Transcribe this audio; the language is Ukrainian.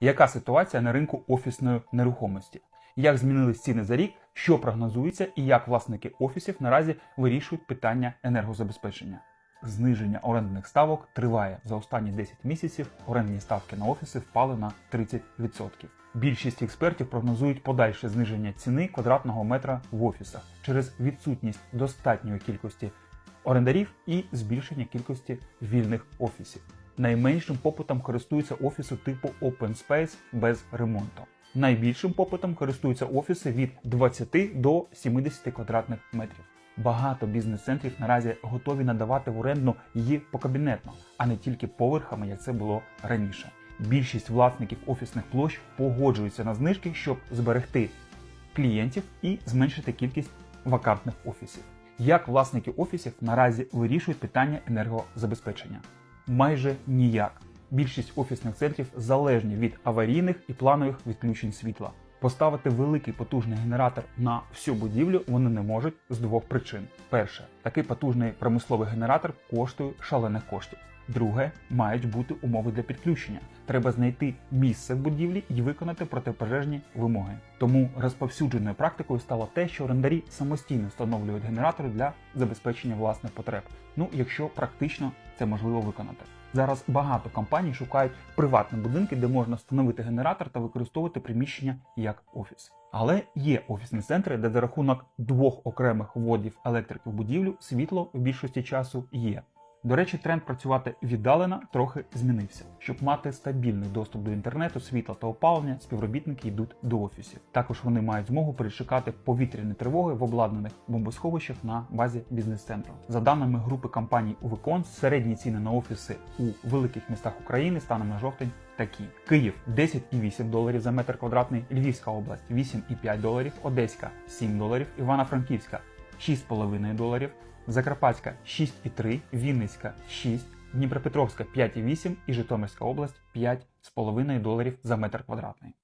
Яка ситуація на ринку офісної нерухомості? Як змінились ціни за рік, що прогнозується, і як власники офісів наразі вирішують питання енергозабезпечення? Зниження орендних ставок триває за останні 10 місяців. Орендні ставки на офіси впали на 30%. Більшість експертів прогнозують подальше зниження ціни квадратного метра в офісах через відсутність достатньої кількості орендарів і збільшення кількості вільних офісів. Найменшим попитом користуються офіси типу Open Space без ремонту. Найбільшим попитом користуються офіси від 20 до 70 квадратних метрів. Багато бізнес-центрів наразі готові надавати в оренду її покабінетно, а не тільки поверхами, як це було раніше. Більшість власників офісних площ погоджуються на знижки, щоб зберегти клієнтів і зменшити кількість вакантних офісів. Як власники офісів наразі вирішують питання енергозабезпечення? Майже ніяк. Більшість офісних центрів залежні від аварійних і планових відключень світла. Поставити великий потужний генератор на всю будівлю вони не можуть з двох причин: перше, такий потужний промисловий генератор коштує шалених коштів. Друге, мають бути умови для підключення. Треба знайти місце в будівлі і виконати протипожежні вимоги. Тому розповсюдженою практикою стало те, що орендарі самостійно встановлюють генератори для забезпечення власних потреб. Ну, якщо практично це можливо виконати. Зараз багато компаній шукають приватні будинки, де можна встановити генератор та використовувати приміщення як офіс. Але є офісні центри, де за рахунок двох окремих вводів електрики в будівлю світло в більшості часу є. До речі, тренд працювати віддалено трохи змінився. Щоб мати стабільний доступ до інтернету, світла та опалення, співробітники йдуть до офісів. Також вони мають змогу перечекати повітряні тривоги в обладнаних бомбосховищах на базі бізнес-центру. За даними групи компаній Увикон, середні ціни на офіси у великих містах України станом на жовтень такі: Київ 10,8 доларів за метр квадратний, Львівська область 8,5 доларів, Одеська 7 доларів, Івано-Франківська 6,5 доларів. Закарпатська 6,3, Вінницька 6, Дніпропетровська 5,8 і Житомирська область 5,5 доларів за метр квадратний.